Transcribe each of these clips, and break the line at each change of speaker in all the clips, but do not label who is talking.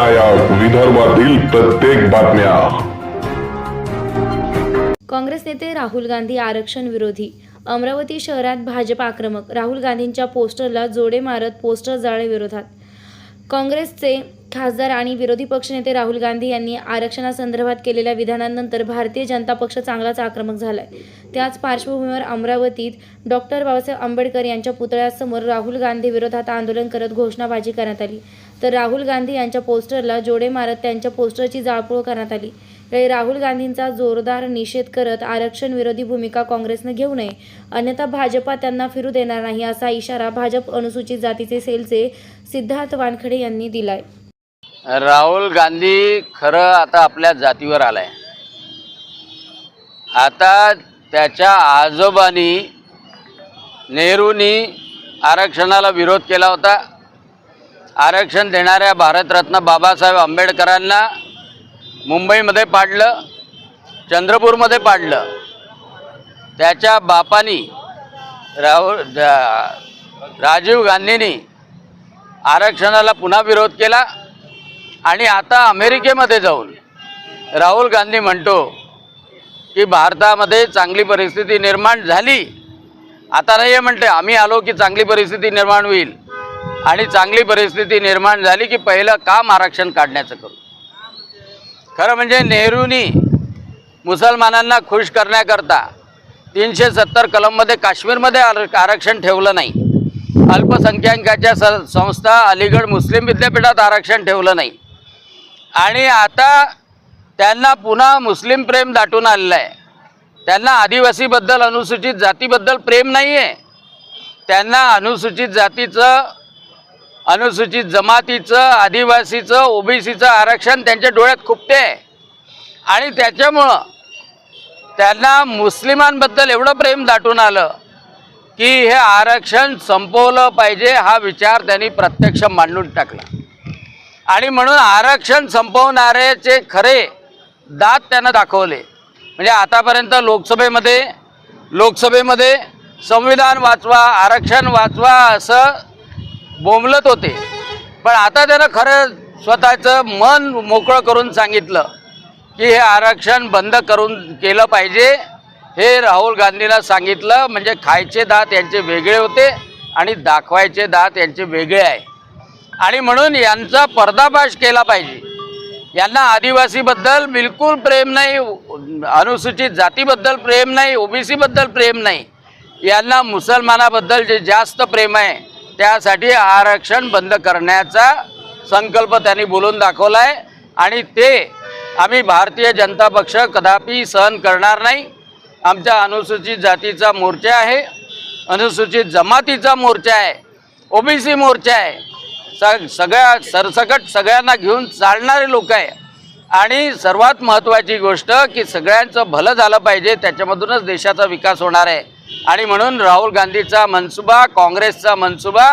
ऐका या विदर्भातील प्रत्येक बातम्या.
काँग्रेस नेते राहुल गांधी आरक्षण विरोधी. अमरावती शहरात भाजप आक्रमक राहुल गांधींच्या पोस्टरला जोडे मारत पोस्टर जाळे विरोधात. काँग्रेसचे खासदार आणि विरोधी पक्षनेते राहुल गांधी यांनी आरक्षणासंदर्भात केलेल्या विधानांनंतर भारतीय जनता पक्ष चांगलाच आक्रमक झालाय. त्याच पार्श्वभूमीवर अमरावतीत डॉक्टर बाबासाहेब आंबेडकर यांच्या पुतळ्यासमोर राहुल गांधी विरोधात आंदोलन करत घोषणाबाजी करण्यात आली. तर राहुल गांधी यांच्या पोस्टरला जोडे मारत त्यांच्या पोस्टरची जाळपोळ करण्यात आली. राहुल गांधींचा जोरदार निषेध करत आरक्षण विरोधी भूमिका काँग्रेसनं घेऊ नये. अन्यथा भाजपा त्यांना फिरू देणार नाही असा इशारा भाजप अनुसूचित जातीचे सेलचे सिद्धार्थ वानखडे यांनी दिलाय.
राहुल गांधी खरं आता आपल्या जातीवर आलाय. आता त्याच्या आजोबांनी नेहरूंनी आरक्षणाला विरोध केला होता. आरक्षण देणाऱ्या भारतरत्न बाबासाहेब आंबेडकरांना मुंबईमध्ये पाडलं चंद्रपूरमध्ये पाडलं. त्याच्या बापानी राहुल राजीव गांधींनी आरक्षणाला पुन्हा विरोध केला आणि आता अमेरिकेमध्ये जाऊन राहुल गांधी म्हणतो की भारतामध्ये चांगली परिस्थिती निर्माण झाली. आता नाही आहे म्हणते आम्ही आलो की चांगली परिस्थिती निर्माण होईल. आणि चांगली परिस्थिती निर्माण झाली की पहिलं काम आरक्षण काढण्याचं करू. खरं म्हणजे नेहरूंनी मुसलमानांना खुश करण्याकरता तीनशे सत्तर कलममध्ये काश्मीरमध्ये आर आरक्षण ठेवलं नाही. अल्पसंख्याकाच्या स संस्था अलीगड मुस्लिम विद्यापीठात आरक्षण ठेवलं नाही. आणि आता त्यांना पुन्हा मुस्लिम प्रेम दाटून आलेलं आहे त्यांना आदिवासीबद्दल अनुसूचित जातीबद्दल प्रेम नाही आहे त्यांना अनुसूचित जातीचं अनुसूचित जमातीचं आदिवासीचं ओबीसीचं आरक्षण त्यांच्या डोळ्यात खुपते आहे. आणि त्याच्यामुळं त्यांना मुस्लिमांबद्दल एवढं प्रेम दाटून आलं की हे आरक्षण संपवलं पाहिजे हा विचार त्यांनी प्रत्यक्ष मांडून टाकला. आणि म्हणून आरक्षण संपवणाऱ्याचे खरे दात त्यांना दाखवले. म्हणजे आतापर्यंत लोकसभेमध्ये लोकसभेमध्ये संविधान वाचवा आरक्षण वाचवा असं बोंबलत होते. पण आता त्यानं खरं स्वतःचं मन मोकळं करून सांगितलं की हे आरक्षण बंद करून केलं पाहिजे. हे राहुल गांधीला सांगितलं म्हणजे खायचे दात यांचे वेगळे होते आणि दाखवायचे दात यांचे वेगळे आहे. आणि म्हणून यांचा पर्दाफाश केला पाहिजे. यांना आदिवासीबद्दल बिलकुल प्रेम नाही अनुसूचित जातीबद्दल प्रेम नाही ओबीसीबद्दल प्रेम नाही. यांना मुसलमानाबद्दल जे जास्त प्रेम आहे त्यासाठी आरक्षण बंद करण्याचा संकल्प त्यांनी बोलून दाखवला आहे आणि ते आम्ही भारतीय जनता पक्ष कदापि सहन करणार नाही. आमच्या अनुसूचित जातीचा मोर्चा आहे. अनुसूचित जमातीचा मोर्चा आहे. ओबीसी मोर्चा आहे. स सगळ्या सरसकट सगळ्यांना घेऊन चालणारे लोक आहे. आणि सर्वात महत्त्वाची गोष्ट की सगळ्यांचं भलं झालं पाहिजे त्याच्यामधूनच देशाचा विकास होणार आहे. आणि म्हणून राहुल गांधीचा मनसुबा काँग्रेसचा मनसुबा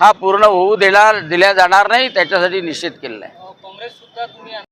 हा पूर्ण होऊ देणार दिल्या जाणार नाही त्याच्यासाठी निषेध केलेला आहे.